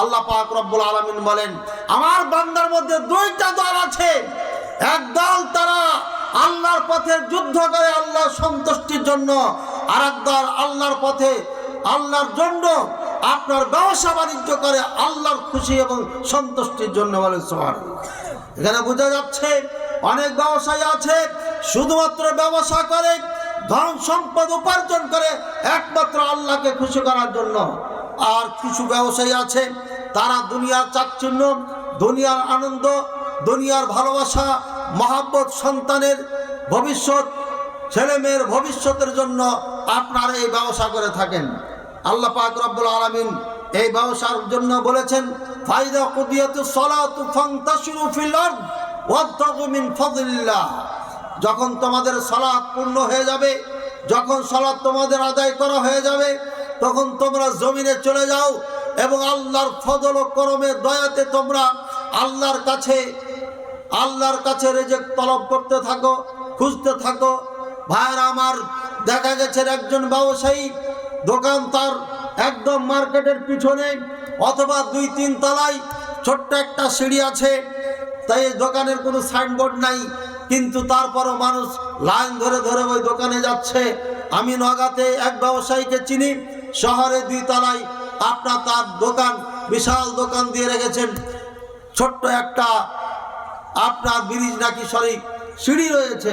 আল্লাহ পাক রব্বুল আলামিন বলেন, আমার বান্দার মধ্যে দুইটা দল আছে। এক দল তারা আল্লাহর পথে যুদ্ধ করে আল্লাহর সন্তুষ্টির জন্য আর এক দল আল্লাহর পথে আল্লাহর জন্য আপনার ব্যবসা বাণিজ্য করে আল্লাহর খুশি এবং সন্তুষ্টির জন্য বলেন সোহান এখানে বোঝা যাচ্ছে অনেক ব্যবসায়ী আছে, শুধুমাত্র ব্যবসা করে, ধন সম্পদ উপার্জন করে একমাত্র আল্লাহকে খুশি করার জন্য। আর কিছু ব্যবসায়ী আছে, তারা দুনিয়ার চাকচিহ্ন দুনিয়ার আনন্দ, দুনিয়ার ভালোবাসা, মহাব্বত সন্তানের ভবিষ্যৎ ছেলে মেয়ের ভবিষ্যতের জন্য আপনারা এই ব্যবসা করে থাকেন। আল্লাহ পাক রব্বুল আলামিন এই ব্যবসার জন্য বলেছেন, ফাইদা যখন তোমাদের সালাত পূর্ণ হয়ে যাবে, যখন সালাত তোমাদের আদায় করা হয়ে যাবে তখন তোমরা জমিনে চলে যাও এবং আল্লাহর ফজল ও করমে দয়াতে তোমরা আল্লাহর কাছে আল্লাহর কাছে রেজেক তলব করতে থাকো, খুঁজতে থাকো। ভাইয়ের আমার, দেখা গেছে একজন ব্যবসায়ী দোকান তার একদম মার্কেটের পিছনে অথবা দুই তিন তলায় ছোট্ট একটা সিঁড়ি আছে, তাই দোকানের কোনো সাইনবোর্ড নাই, কিন্তু তারপরও মানুষ লাইন ধরে ধরে ওই দোকানে যাচ্ছে। আমি নগাতে এক ব্যবসায়ীকে চিনি শহরে দুই তলায় আপনার তার দোকান, বিশাল দোকান দিয়ে রেখেছেন। ছোট্ট একটা আপনার ব্রিজ নাকি সরি, সিঁড়ি রয়েছে।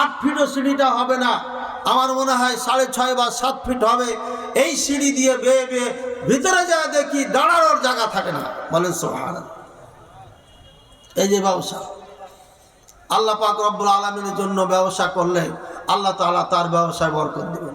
আট ফিটও সিঁড়িটা হবে না। আমার মনে হয় সাড়ে ছয় বা সাত ফিট হবে। এই সিঁড়ি দিয়ে বেয়ে বেয়ে ভিতরে যা দেখি দাঁড়ানোর জায়গা থাকে না। বলেন সোহান এই যে ব্যবসা। আল্লাহ পাক রব্বুল আলমিনের জন্য ব্যবসা করলে আল্লাহ তালা তার ব্যবসায় বরকত দেবেন।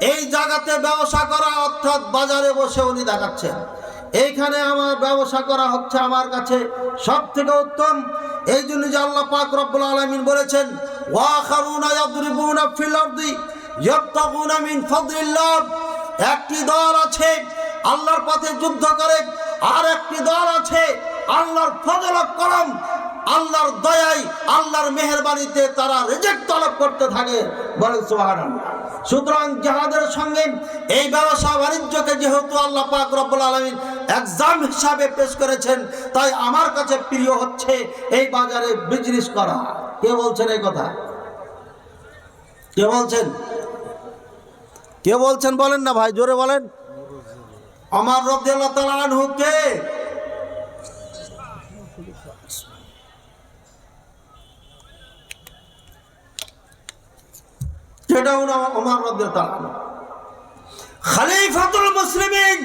এই জায়গাতে ব্যবসা করা অর্থাৎ বাজারে বসে উনি দেখাচ্ছেন। এইখানে আমার ব্যবসা করা হচ্ছে আমার কাছে সব থেকে উত্তম। এই জন্য যে আল্লাহ পাক রব্বুল আলামিন বলেছেন ওয়া একটি দল আছে, আল্লাহর পথে যুদ্ধ করে, আর একটি দল আছে, আল্লাহর ফজল করম, আল্লাহর দয়ায়, আল্লাহর মেহেরবানিতে তারা রেজেক্ট তলব করতে থাকে। বলেন সুবহানাল্লাহ। সুতরাং জাহাদের সঙ্গে এই ব্যবসা বাণিজ্যকে যেহেতু আল্লাহ পাক রব্বুল আলমিন এক্সাম হিসাবে পেশ করেছেন, তাই আমার কাছে প্রিয় হচ্ছে এই বাজারে বিজনেস করা। কে বলছেন এই কথা? কে বলছেন? কে বলছেন বলেন না ভাই, জোরে বলেন। আমার রব্দুল্লাহ তাআলা আনহু কে? সেটাও না ওমর তাআলা আনহু। খলিফাতুল মুসলিমিন,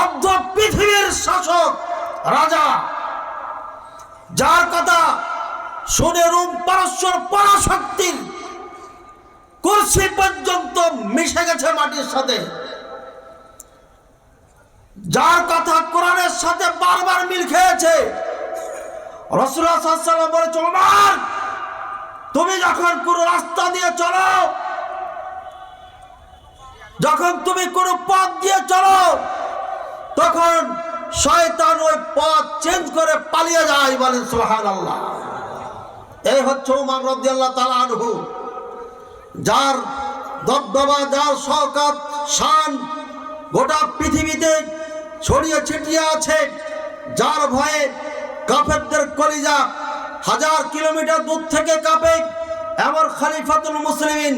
অর্ধ পৃথিবীর শাসক রাজা, যার কথা শুনে রুম পারস্যর পরাশক্তির কুরসি পর্যন্ত মিশে গেছে মাটির সাথে। যার কথা কোরআনের সাথে বারবার মিল খেয়েছে রসুল্লাহ বলেছে, ওমর তুমি যখন কোন রাস্তা দিয়ে চলো, যখন তুমি কোন পথ দিয়ে চলো, তখন শয়তান ওই পথ চেঞ্জ করে পালিয়ে যায় বলেন সোহান আল্লাহ এই হচ্ছে উমার রব্দি আল্লাহ তালা আনহু। যার দবদবা, যার শওকাত, শান গোটা পৃথিবীতে ছড়িয়ে ছিটিয়ে আছে, যার ভয়ে কাফেরদের কলিজা হাজার কিলোমিটার দূর থেকে কাঁপে এমন খালিফাতুল মুসলিমিন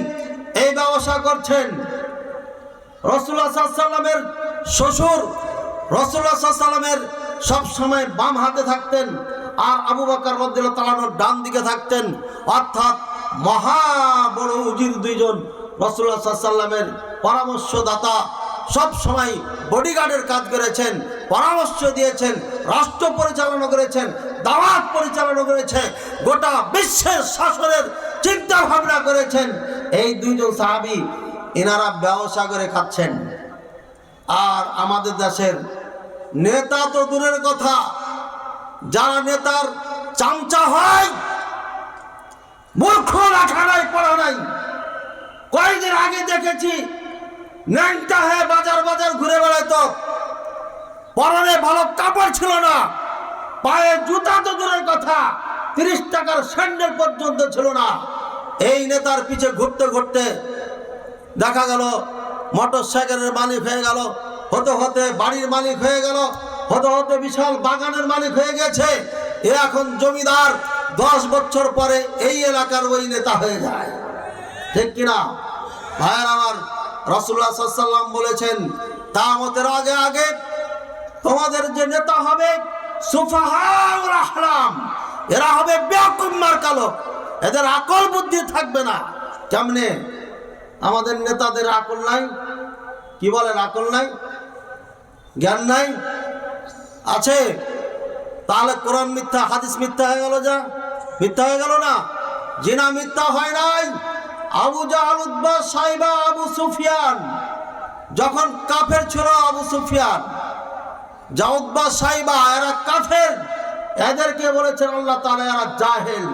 এই ব্যবসা করছেন। রসুল্লাহ সাল্লামের শ্বশুর রসুল্লাহ সাল্লামের সব সময় বাম হাতে থাকতেন আর আবু বাকর রদ্দুল্লাহ তালানোর ডান দিকে থাকতেন। অর্থাৎ মহা বড় উজির দুইজন রসুল্লাহ সাল্লামের পরামর্শদাতা সব সময় বডিগার্ডের কাজ করেছেন, পরামর্শ দিয়েছেন, রাষ্ট্র পরিচালনা করেছেন দাওয়াত পরিচালনা করেছে, গোটা বিশ্বের শাসনের চিন্তা ভাবনা করেছেন। এই দুইজন সাহাবি, এনারা ব্যবসা করে খাচ্ছেন। আর আমাদের দেশের নেতা তো দূরের কথা, যারা নেতার চামচা হয় মূর্খ রাখা নাই পড়া নাই। কয়েকদিন আগে দেখেছি, ন্যাংটা হয়ে বাজার বাজার ঘুরে বেড়াইতো। পরনে ভালো কাপড় ছিল না। পায়ে জুতা তো দূরের কথা, তিরিশ টাকার স্যান্ডেল পর্যন্ত ছিল না। এই নেতার পিছে ঘুরতে ঘুরতে দেখা গেল মোটর সাইকেলের মালিক হয়ে গেল, হতে হতে বাড়ির মালিক হয়ে গেল, হতে হতে বিশাল বাগানের মালিক হয়ে গেছে। এ এখন জমিদার, দশ বছর পরে এই এলাকার ওই নেতা হয়ে যায়। ঠিক কিনা? ভাইয়ের আমার রসুল্লাহ সাল্লাম বলেছেন, তামতের আগে আগে তোমাদের যে নেতা হবে এরা হবে বেকুম্মার কালো এদের আকল বুদ্ধি থাকবে না। কেমনে? আমাদের নেতাদের আকল নাই। কি বলেন, আকল নাই? জ্ঞান নাই? আছে? তাহলে কোরআন মিথ্যা, হাদিস মিথ্যা হয়ে গেল যা। মিথ্যা হয়ে গেল না। জিনা মিথ্যা হয় নাই। আবু জাহালুদ্বা সাইবা, আবু সুফিয়ান। যখন কাফের ছিল আবু সুফিয়ান জাউদ্বা সাইবা, এরা কাফের। এদেরকে বলেছেন আল্লাহ তাআলা, এরা জাহেল,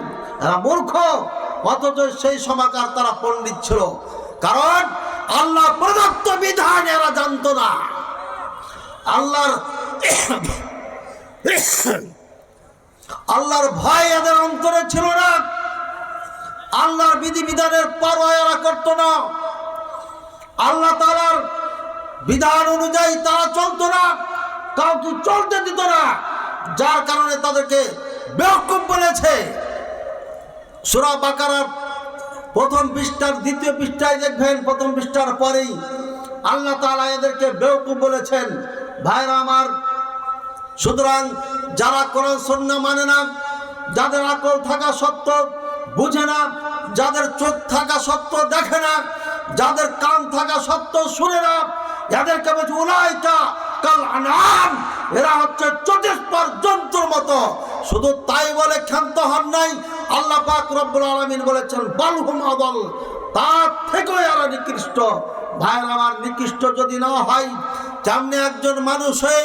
এরা মূর্খ। অথচ সেই সময়কার তারা পণ্ডিত ছিল। কারণ আল্লাহ প্রদত্ত বিধান এরা জানতো না। আল্লাহর আল্লাহর ভয় এদের অন্তরে ছিল না। আল্লাহর বিধিবিধানের পরোয়া এরা করতো না। আল্লাহ তাআলার বিধান অনুযায়ী তারা চলতো না। কাউকে চলতে দিত না, যার কারণে তাদেরকে বেহকুব বলেছে। সুরা বাকারার প্রথম পৃষ্ঠার, দ্বিতীয় পৃষ্ঠায় দেখবেন, প্রথম পৃষ্ঠার পরেই আল্লাহ তাআলা এদেরকে বেওকুব বলেছেন। ভাইরা আমার, সুতরাং যারা কোরআন সন্না মানে না, যাদের আকল থাকা সত্ত্বেও বুঝে না, যাদের চোখ থাকা সত্ত্বেও দেখে না, যাদের কান থাকা সত্ত্বেও শুনে না, এদেরকে বলছে উলাইকা কাল আনাম। এরা হচ্ছে চতুষ্পর জন্তুর মতো। শুধু তাই বলে ক্ষান্ত হন নাই। আল্লাহ পাক রব্বুল আলামিন বলেছেন, বালহুম আদল, তার থেকেও এরা নিকৃষ্ট। ভাইয়ের, আমার নিকৃষ্ট যদি না হয় তেমনি একজন মানুষ হয়ে,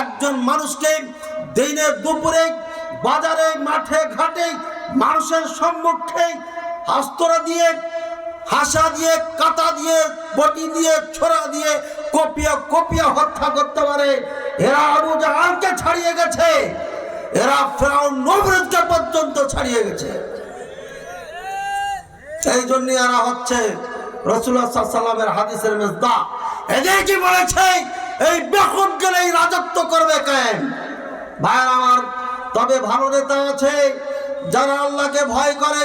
একজন মানুষকে দিনের দুপুরে, বাজারে, মাঠে, ঘাটে মানুষের সম্মুখে হাস্তরা দিয়ে হাসা দিয়ে, কাটা দিয়ে, বটি দিয়ে, ছোড়া দিয়ে, কপিয়া কপিয়া হত্যা করতে পারে। এরা আবু জাহালকে ছাড়িয়ে গেছে। এরা ফেরাউন নবরতকে পর্যন্ত ছাড়িয়ে গেছে। এই জন্য এরা হচ্ছে রসুল্লাহ সাল্লামের হাদিসের মেজদা। এদের কি বলেছে? এই বেকুব গেলে এই রাজত্ব করবে কেন ভাইয়ের আমার, তবে ভালো নেতা আছে, যারা আল্লাহকে ভয় করে,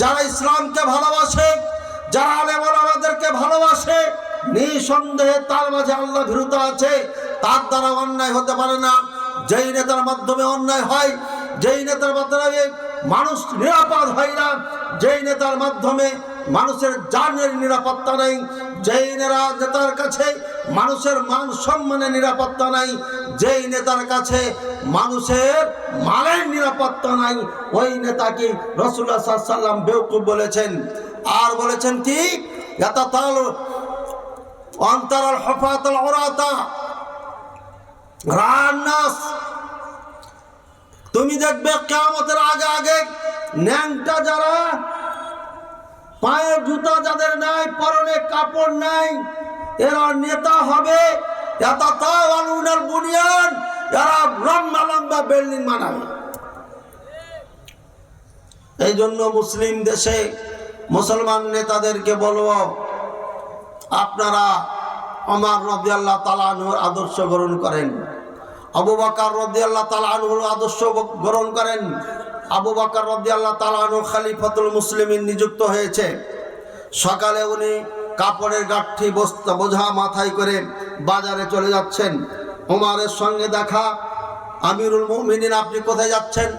যারা ইসলামকে ভালোবাসে যারা আলেম আমাদেরকে ভালোবাসে, নিঃসন্দেহে তার মাঝে আল্লাহ ভীরুতা আছে। তার দ্বারা অন্যায় হতে পারে না। যেই নেতার মাধ্যমে অন্যায় হয়, যেই নেতার মাধ্যমে মানুষ নিরাপদ হয় না, যেই নেতার মাধ্যমে মানুষের জানের নিরাপত্তা নেই, যেই নেতা নেতার কাছে মানুষের মান সম্মানের নিরাপত্তা নাই, যেই নেতার কাছে মানুষের মালের নিরাপত্তা নাই, ওই নেতাকে রসুল্লাহ সাল্লাম বেউকুব বলেছেন। আর বলেছেন কি? অন্তরাল হফাতাল তুমি দেখবে কেমতের আগে আগে ন্যাংটা যারা পায়ে জুতা যাদের নাই, পরনে কাপড় নাই, এরা নেতা হবে। বিল্ডিং বানাবে। এই জন্য মুসলিম দেশে মুসলমান নেতাদেরকে বলব, আপনারা আমার রবি আল্লাহ তালানুর আদর্শ গ্রহণ করেন। আবু বাকার রবি আল্লাহ তালানুর আদর্শ গ্রহণ করেন। আবু বাকার রবি আল্লাহ তালানু খালিফাতুল মুসলিমিন নিযুক্ত হয়েছে। সকালে উনি কাপড়ের গাঠি বস্তা বোঝা মাথায় করে বাজারে চলে যাচ্ছেন। ওমারের সঙ্গে দেখা, আমিরুল মুমিনিন আপনি কোথায় যাচ্ছেন?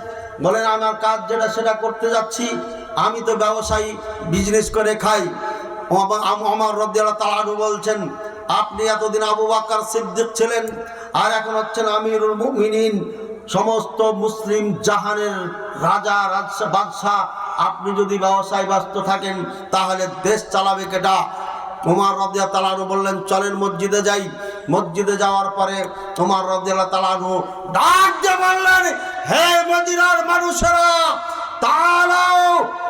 বলেন, আমার কাজ যেটা, সেটা করতে যাচ্ছি। আমি তো ব্যবসায়ী বিজনেস করে খাই। আমার রদ্দিয়াল তালানু বলছেন, আপনি এতদিন আবু বাক্কার সিদ্দিক ছিলেন, আর এখন হচ্ছেন আমিরুল মুমিনিন। সমস্ত মুসলিম জাহানের রাজা বাদশাহ, আপনি যদি ব্যবসায় ব্যস্ত থাকেন, তাহলে দেশ চালাবে কেটা উমার রদিয়া তালানু বললেন, চলেন মসজিদে যাই। মসজিদে যাওয়ার পরে তোমার রদিয়াল্লাহ তালানু ডাক দিয়ে বললেন, হে মদিনার মানুষেরা তারাও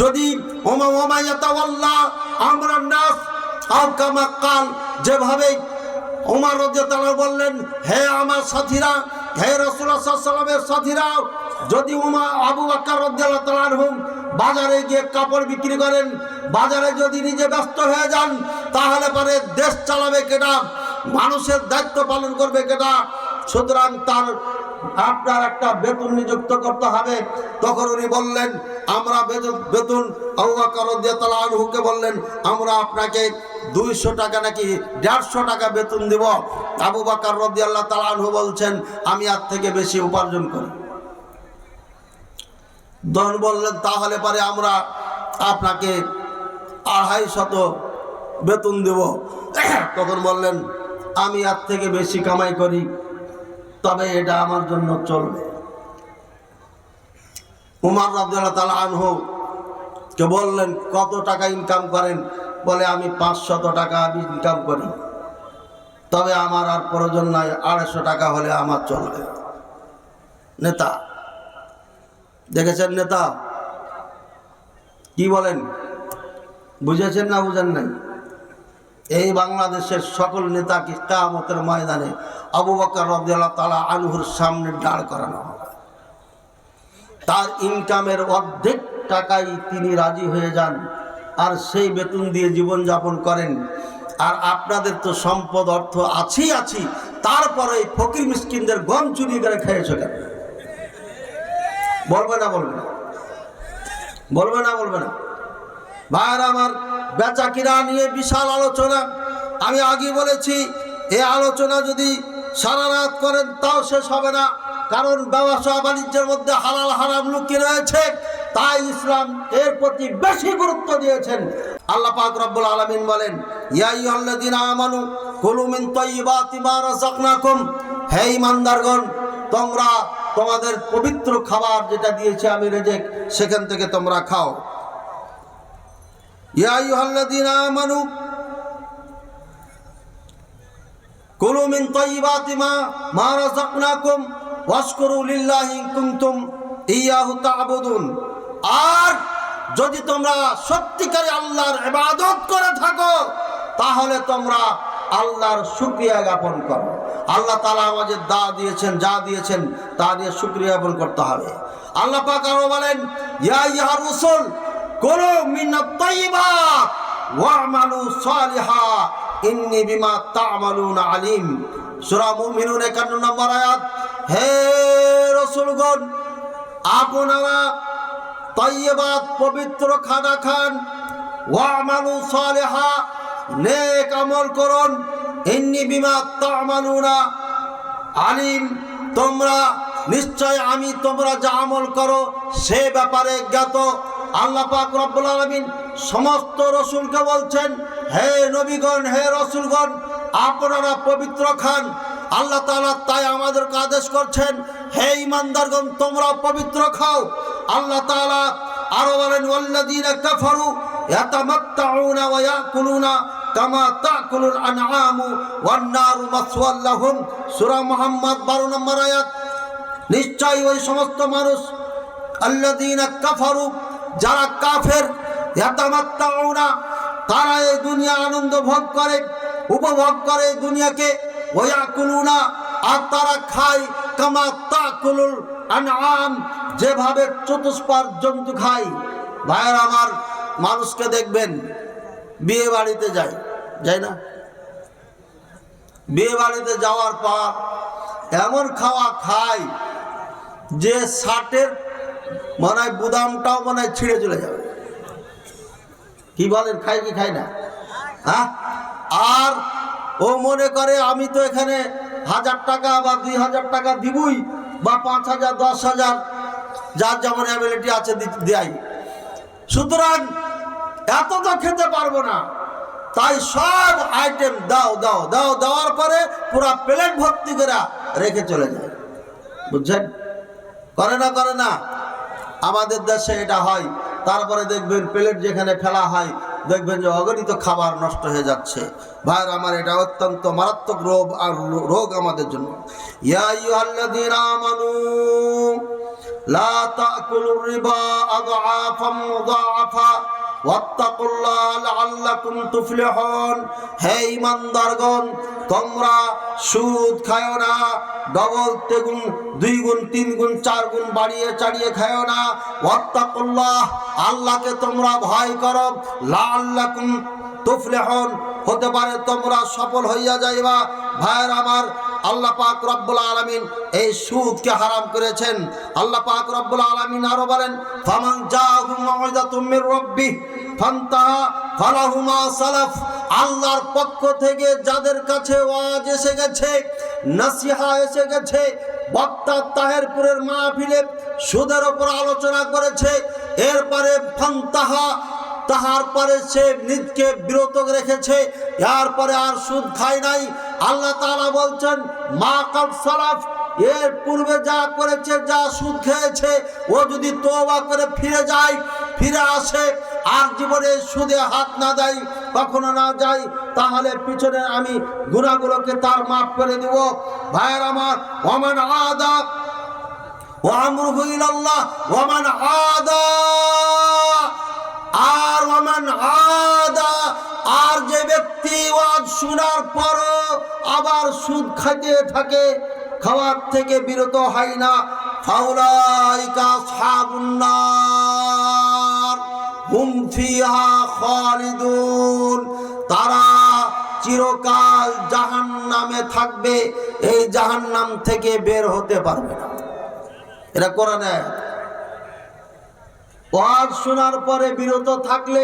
যদি আমরান নাস কাল যেভাবে ওমর রাদিয়াল্লাহু বললেন, হে আমার সাথীরা, হে সাল্লামের সাথীরা, যদি উমা আবু তাআলা আনহু বাজারে গিয়ে কাপড় বিক্রি করেন, বাজারে যদি নিজে ব্যস্ত হয়ে যান, তাহলে পরে দেশ চালাবে কেটা মানুষের দায়িত্ব পালন করবে কেটা সুতরাং তার আপনার একটা বেতন নিযুক্ত করতে হবে। তখন উনি বললেন, আমরা বেতন আবুকে বললেন, আমরা আপনাকে দুইশো টাকা নাকি দেড়শো টাকা বেতন দিব। আবু বাকার রদি আল্লাহ তালানহু বলছেন, আমি আর থেকে বেশি উপার্জন করি। দন বললেন, তাহলে পরে আমরা আপনাকে আড়াই শত বেতন দেব। তখন বললেন, আমি আর থেকে বেশি কামাই করি। তবে এটা আমার জন্য চলবে। উমার রাবদুল্লাহ তালা আনহু কে বললেন, কত টাকা ইনকাম করেন? বলে, আমি পাঁচশত টাকা আমি ইনকাম করি। তবে আমার আর প্রয়োজন নাই, আড়াইশো টাকা হলে আমার চলবে। নেতা, দেখেছেন নেতা? কি বলেন? বুঝেছেন না বুঝেন নাই? এই বাংলাদেশের সকল নেতাকে কামতের ময়দানে আবু বকর তালা আনহুর সামনে দাঁড় করানো হবে। তার ইনকামের অর্ধেক টাকাই তিনি রাজি হয়ে যান আর সেই বেতন দিয়ে জীবনযাপন করেন। আর আপনাদের তো সম্পদ, অর্থ আছেই আছি তারপরে ফকির মিসকিনদের গম চুরি করে খেয়েছে কেন বলবে না বলবে না। বলবে না বলবে না। ভাইয়ের আমার বেচা কিনা নিয়ে বিশাল আলোচনা। আমি আগে বলেছি, এ আলোচনা যদি সারা রাত করেন, তাও শেষ হবে না। কারণ ব্যবসা বাণিজ্যের মধ্যে হালাল হারাম লুকিয়ে রয়েছে। তাই ইসলাম এর প্রতি বেশি গুরুত্ব দিয়েছেন। আল্লাহ রব্বুল আলামিন বলেন, ইয়া আইয়ুহাল্লাযীনা আমানু কুলু মিন তাইয়্যিবাতি মা রাযাকনাকুম। হে ঈমানদারগণ, তোমরা তোমাদের পবিত্র খাবার যেটা দিয়েছে আমি রেজেক, সেখান থেকে তোমরা খাও। আমানু, কুলু মিন তাইয়্যিবাতি মা মা রাযাকনাকুম, ওয়াশকুরু লিল্লাহি কুনতুম আর যদি তোমরা সত্যিকারে আল্লাহর ইবাদত করে থাকো, তাহলে তোমরা আল্লাহর শুকরিয়া জ্ঞাপন করো। আল্লাহ তাআলা আমাদের দা দিয়েছেন, যা দিয়েছেন, তা দিয়ে শুকরিয়া জ্ঞাপন করতে হবে। আল্লাহ পাক আরও বলেন, ইয়া ইয়া রাসূল কুলু মিনাত তাইয়্যিবাত ওয়া'মালু সালিহা, ইন্নী বিমা তা'মালুনা আলিম। সূরা মুমিনুন 51 নম্বর আয়াত, হে রাসূলগণ, আপনারা তাইয়্যিবাত পবিত্র খানা খান ওয়া'মালু সালিহা, নেক আমল করুন, ইন্নী বিমা তা'মালুনা আলিম। তোমরা, নিশ্চয় আমি তোমরা যা আমল করো, সে ব্যাপারে জ্ঞাত। আল্লাহ পাক রব্বুল আলামিন সমস্ত রসুলকে বলছেন, হে নবীগণ, হে রসুলগণ, আপনারা পবিত্র খান। আল্লাহ তাআলা তাই আমাদেরকে আদেশ করছেন, হে ইমানদারগণ তোমরা পবিত্র খাও। আল্লাহ তাআলা আরও বলেন, ওয়াল্লাযীনা কাফারু ইয়াতামাত্তাউনা ওয়া ইয়াকুলুনা কামা তাকুলুল আনআমু ওয়ান নারু মাসওয়াল লাহুম। সূরা মুহাম্মদ 12 নম্বর আয়াত। নিশ্চয়ই ওই সমস্ত মানুষ, আল্লাযীনা কাফারু যারা কাফের, ইয়াতামাত্তাউনা, তারা এই দুনিয়া আনন্দ ভোগ করে, উপভোগ করে এই দুনিয়াকে, ওয়াকুলুনা, আর তারা খায় কামা তাকুলুল আনআম, যেভাবে চতুষ্পার জন্তু খায়। ভাইয়ের আমার, মানুষকে দেখবেন, বিয়ে বাড়িতে যায় যায় না? বিয়ে বাড়িতে যাওয়ার পর, এমন খাওয়া খায়, যে ষাটের মনে হয় বুদামটাও মনে হয় ছিঁড়ে চলে যাবে। কি বলেন খাই কি খাই না? হ্যাঁ? আর ও মনে করে, আমি তো এখানে হাজার টাকা বা দুই হাজার টাকা দিবই বা পাঁচ হাজার, দশ হাজার, যার যেমন অ্যাবিলিটি আছে দেয় সুতরাং এত তো খেতে পারব না। তাই সব আইটেম দাও দাও দাও, দেওয়ার পরে পুরো প্লেট ভর্তি করে রেখে চলে যায়। বুঝছেন? করে না করে না। আমাদের দেশে এটা হয়। তারপরে দেখবেন প্লেট যেখানে ফেলা হয়, দেখবেন যে অগণিত খাবার নষ্ট হয়ে যাচ্ছে। ভাইয়ের আমার, এটা অত্যন্ত মারাত্মক রোগ আর রোগ আমাদের জন্য। লা তোমরা সুদ না, ডবল তেগুন দুই গুণ চার গুণ বাড়িয়ে চাড়িয়ে খায়ো না। আল্লাহকে তোমরা ভয় করো। লাআল্লাকুম তুফলিহুন, হতে পারে তোমরা সফল হইয়া যাইবা। ভাইয়ের আমার আল্লাহ পাক রব্বুল আলামিন এই সুদকে হারাম করেছেন। আল্লাহ পাক রব্বুল আলামিন আরও বলেন, ফামান মির রাব্বিহ ফান্তাহা ফালাহুমা সালাফ। আল্লাহর পক্ষ থেকে যাদের কাছে ওয়াজ এসে গেছে, নসিহা এসে গেছে, বক্তা তাহেরপুরের মাহফিলে সুদের ওপর আলোচনা করেছে, এরপরে ফান্তাহা, তাহার পরে সে নিজকে বিরত রেখেছে এর পরে আর সুদ খায় নাই। আল্লাহ তাআলা বলছেন, মা কাল সালাফ এর পূর্বে যা করেছে, যা সুদ খেয়েছে, ও যদি তোবা করে ফিরে যায়, ফিরে আসে, আর জীবনে সুদে হাত না দেয়, কখনো না যাই তাহলে পিছনে আমি গুণাগুলোকে তার মাফ করে দেব। ভাইয়ের আমার, ওমান আদা, ও আমরুহু ইলাল্লাহ, ওমান আদা, আর ওমান আদা, আর যে ব্যক্তি ওয়াজ শোনার পরও আবার সুদ খাইতে থাকে, খাওয়ার থেকে বিরত হয় না। ফাউলাইকা সাবুন্নার। হুম ফিহা তারা চিরকাল জাহান্নামে থাকবে, এই জাহান্নাম থেকে বের হতে পারবে না। এটা কোরআনে। ওয়াজ শোনার পরে বিরত থাকলে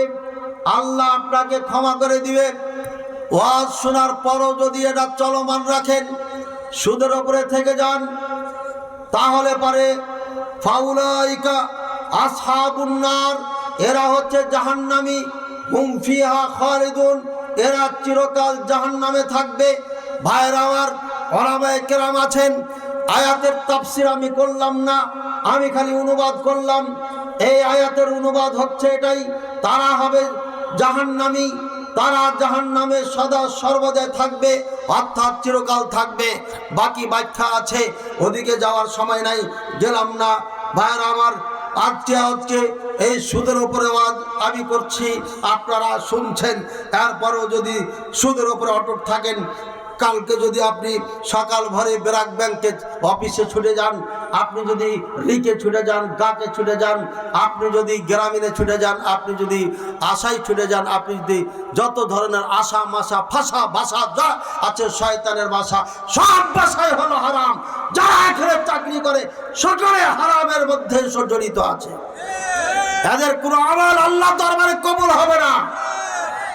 আল্লাহ আপনাকে ক্ষমা করে দিবে ওয়াজ শোনার পরও যদি এটা চলমান রাখেন, সুদের ওপরে থেকে যান, তাহলে পারে ফাউলাইকা আসহাবুন্নার, এরা হচ্ছে জাহান্নামী, হুম ফিহা খালিদুন, এরা চিরকাল জাহান্নামে থাকবে। ভাইয়ের আমার কেরাম আছেন, আয়াতের তাফসির আমি করলাম না, আমি খালি অনুবাদ করলাম। এই আয়াতের অনুবাদ হচ্ছে এটাই, তারা হবে জাহান্নামী। তারা জাহান নামে সদা সর্বদাই থাকবে, অর্থাৎ চিরকাল থাকবে। বাকি ব্যাখ্যা আছে, ওদিকে যাওয়ার সময় নাই। গেলাম না। ভাইয়ের আমার, আজকে আজকে এই সুদের ওপরে আমি করছি। আপনারা শুনছেন তারপরেও যদি সুদের ওপরে অটুট থাকেন কালকে যদি আপনি সকাল ভরে ব্র্যাক ব্যাংকে অফিসে ছুটে যান, আপনি যদি রিকে ছুটে যান গাকে ছুটে যান, আপনি যদি গ্রামীণে ছুটে যান, আপনি যদি আশায় ছুটে যান, আপনি যদি যত ধরনের আশা মাসা ফাঁসা, বাসা যা আছে, শয়তানের বাসা, সব বাসায় হলো হারাম। যারা এখানে চাকরি করে, সকলে হারামের মধ্যে জড়িত আছে। এদের কোনো আমল আল্লাহ দরবারে কবুল হবে না।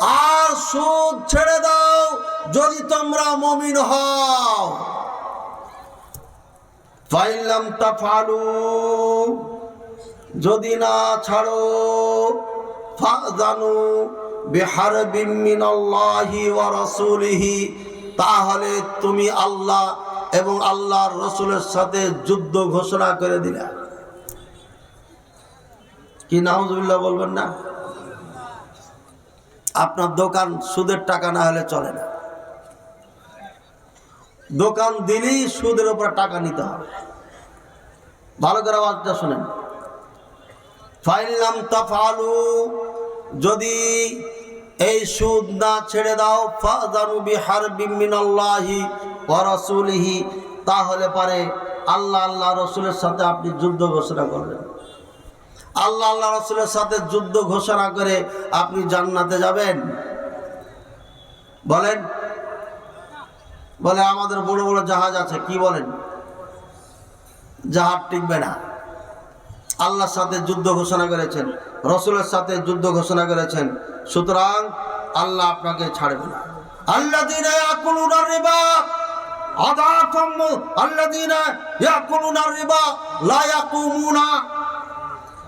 আর সুদ ছেড়ে দাও যদি তোমরা মুমিন হও। ফাইলাম তাফালু, যদি না ছাড়ো ফাজানু বিহারবিন মিনাল্লাহি ওয়া রাসূলিহি, তাহলে তুমি আল্লাহ এবং আল্লাহর রসুলের সাথে যুদ্ধ ঘোষণা করে দিলা। কি, নাউজুবিল্লাহ বলবেন না? আপনার দোকান সুদের টাকা না হলে চলে না। দোকান দিলেই সুদের উপর টাকা নিতে হবে। ভালো করে আওয়াজটা শুনেন। ফাইলাম তাফালু যদি এই সুদ না ছেড়ে দাও ফাজানু বিহারবিম মিনাল্লাহি ওয়া রাসূলিহি, তাহলে পারে আল্লাহ আল্লাহ রসুলের সাথে আপনি যুদ্ধ ঘোষণা করলেন আল্লাহ আল্লাহ রসুলের সাথে যুদ্ধ ঘোষণা করে আপনি জান্নাতে যাবেন। বলেন? বলে, আমাদের বড় বড় জাহাজ আছে, কি বলেন? জাহাজ টিকবে না। আল্লাহর সাথে যুদ্ধ ঘোষণা করেছেন, রসুলের সাথে যুদ্ধ ঘোষণা করেছেন, সুতরাং আল্লাহ আপনাকে ছাড়বে না। আল্লাহ দিন আদা আল্লাহ দিন লা ইয়াকুমুনা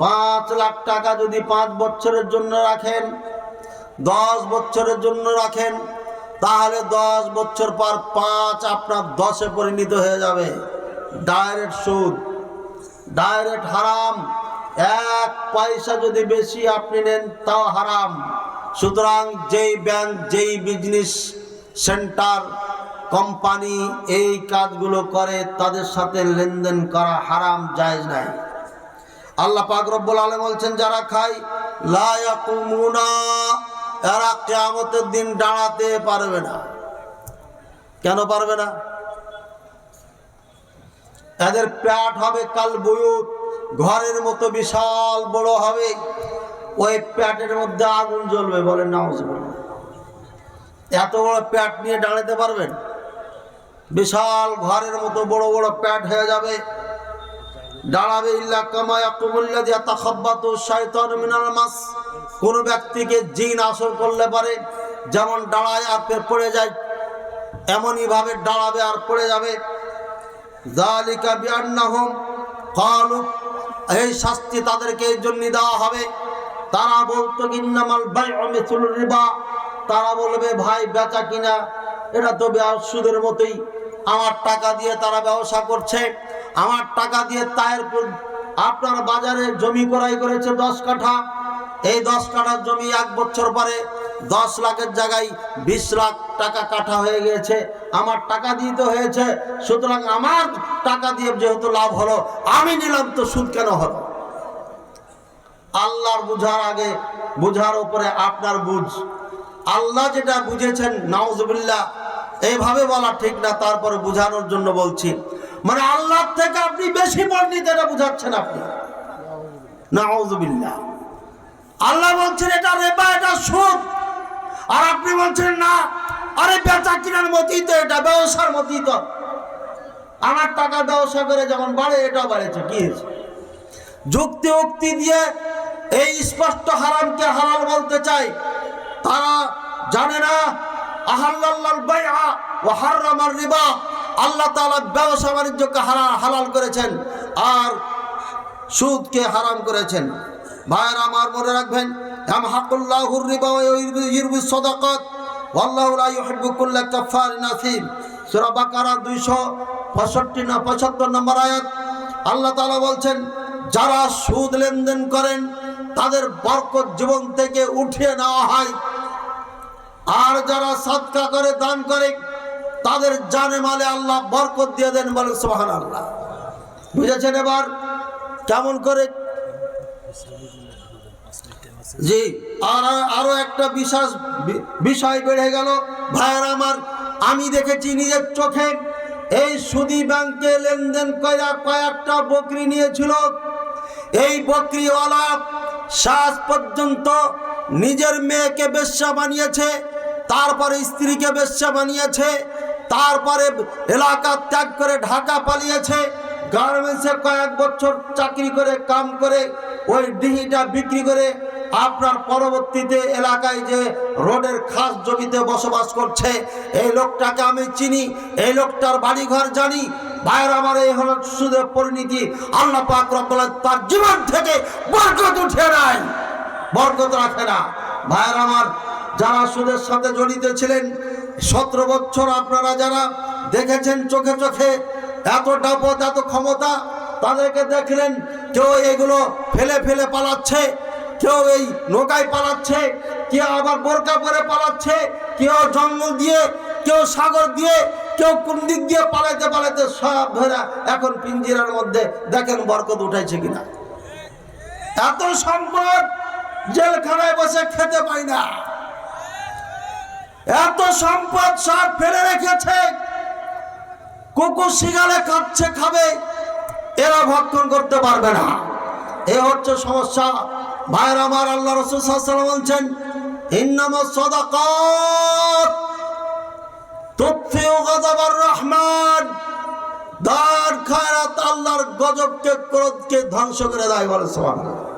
পাঁচ লাখ টাকা যদি পাঁচ বছরের জন্য রাখেন, দশ বছরের জন্য রাখেন, তাহলে দশ বছর পর পাঁচ আপনার দশে পরিণত হয়ে যাবে। ডাইরেক্ট সুদ, ডাইরেক্ট হারাম। এক পয়সা যদি বেশি আপনি নেন, তাও হারাম। সুতরাং যেই ব্যাংক যেই বিজনেস সেন্টার কোম্পানি এই কাজগুলো করে, তাদের সাথে লেনদেন করা হারাম, জায়েজ নাই। আল্লাহ পাক রব্বুল আলম বলছেন, যারা খায়, লা ইয়াকুমুনা, এরা কিয়ামতের দিন দাঁড়াতে পারবে না। কেন পারবে না? এদের প্যাট হবে কাল বয়ুত, ঘরের মতো বিশাল বড় হবে। ওই প্যাটের মধ্যে আগুন জ্বলবে, বলেন নামাজ এত বড় প্যাট নিয়ে দাঁড়াতে পারবেন? বিশাল ঘরের মতো বড় বড় প্যাট হয়ে যাবে। দাঁড়াবে ইল্লা কামায়া কুমুল্লা দিয়া তাখাব্বাত শায়তান মিনাল মাস। কোন ব্যক্তিকে জিন আসর করলে পারে, যেমন দাঁড়ায় আর পড়ে যায়, এমনই ভাবে দাঁড়াবে আর পড়ে যাবে। জালিকা বিআন্নাহুম ক্বালু এই শাস্তি তাদেরকে এই জন্য দেওয়া হবে। তারা বলতো, ইন্নামাল বাইউ মিথুল রিবা। তারা বলবে, ভাই, বেচা কিনা, এটা তো সুদের মতোই। আমার টাকা দিয়ে তারা ব্যবসা করছে। আমার টাকা দিয়ে তায়ের আপনার বাজারে জমি ক্রয় করেছে দশ কাঠা। এই দশ কাঠার জমি এক বছর পরে দশ লাখের জায়গায় বিশ লাখ টাকা কাঠা হয়ে গেছে আমার টাকা দিয়ে তো হয়েছে, সুতরাং আমার টাকা দিয়ে যেহেতু লাভ হলো, আমি নিলাম তো সুদ কেন হলো? আল্লাহর বুঝার আগে, বুঝার উপরে আপনার বুঝ। আল্লাহ যেটা বুঝেছেন, নাউজুবিল্লাহ, এইভাবে বলা ঠিক না, তারপরে বুঝানোর জন্য বলছি। মানে আল্লাহ থেকে আপনি বেশি পণ্ডিত এটা বুঝাচ্ছেন আপনি। নাউজুবিল্লাহ। আল্লাহ বলছেন, এটা রেবা, এটা সুদ। আর আপনি বলছেন, না, আরে বেচা কিনার মতই তো এটা, ব্যবসার মতই তো। আমার টাকা ব্যবসা করে যেমন বাড়ে, এটাও বাড়েছে, কি যুক্তি উক্তি দিয়ে এই স্পষ্ট হারামকে হালাল বলতে চাই। তারা জানে না আহাল্লাল বাইআ ওয়া হাররামার রিবা। আল্লাহ তাআলা ব্যবসা বাণিজ্যকে হালাল করেছেন আর সুদকে হারাম করেছেন। ভাইয়ের আমার মনে রাখবেন সূরা বাকারা 265 না 75 নম্বর আল্লাহ তাআলা বলছেন, যারা সুদ লেনদেন করেন, তাদের বরকত জীবন থেকে উঠিয়ে নেওয়া হয়। আর যারা সাদকা করে দান করে তাদের জানে মালে আল্লাহ বরকত দিয়ে দেন বলে সোহান আল্লাহ বুঝেছেন এবার? কেমন করে? জি, আর আরও একটা বিশেষ বি- বিষয় বেড়ে গেল। ভাইয়ের আমার, আমি দেখেছি নিজের চোখে এই সুদি ব্যাংকে লেনদেন করা কয়েকটা বকরি নিয়েছিল। এই বকরিওয়ালা শেষ পর্যন্ত নিজের মেয়েকে বেশ্যা বানিয়েছে, তারপরে স্ত্রীকে বেশ্যা বানিয়েছে তারপরে এলাকা ত্যাগ করে ঢাকা পালিয়েছে। গার্মেন্টসে কয়েক বছর চাকরি করে, কাম করে, ওই ডিহিটা বিক্রি করে আপনার পরবর্তীতে এলাকায় যে রোডের খাস জমিতে বসবাস করছে, এই লোকটাকে আমি চিনি, এই লোকটার বাড়িঘর জানি। ভাইয়ের আমার এই হল সুদের পরিণতি। আল্লাহ পাক রব্বুল তার জীবন থেকে বরকত উঠে নাই। বরকত রাখে না। ভাইয়ের আমার যারা সুদের সাথে জড়িত ছিলেন সতেরো বছর আপনারা যারা দেখেছেন চোখে চোখে এত ডাপত এত ক্ষমতা, তাদেরকে দেখলেন কেউ এগুলো ফেলে ফেলে পালাচ্ছে, কেউ এই নৌকায় পালাচ্ছে, কেউ আবার বোরকা পরে পালাচ্ছে, কেউ জঙ্গল দিয়ে, কেউ সাগর দিয়ে, কেউ কোন দিক দিয়ে পালাইতে পালাইতে সব ধরে এখন পিঞ্জিরার মধ্যে দেখেন বরকত উঠাইছে কিনা। এত সম্পদ জেলখানায় বসে খেতে পাই না। এত সম্পদ সব ফেলে রেখেছে। কুকুর শিগালে কাটছে খাবে। এরা ভক্ষণ করতে পারবে না। এ হচ্ছে সমস্যা। ভাইয়ের আমার আল্লাহ রসুল বলছেন রহমান আল্লাহর গজবকে, ক্রোধকে ধ্বংস করে দেয় বলে সুবহানাল্লাহ।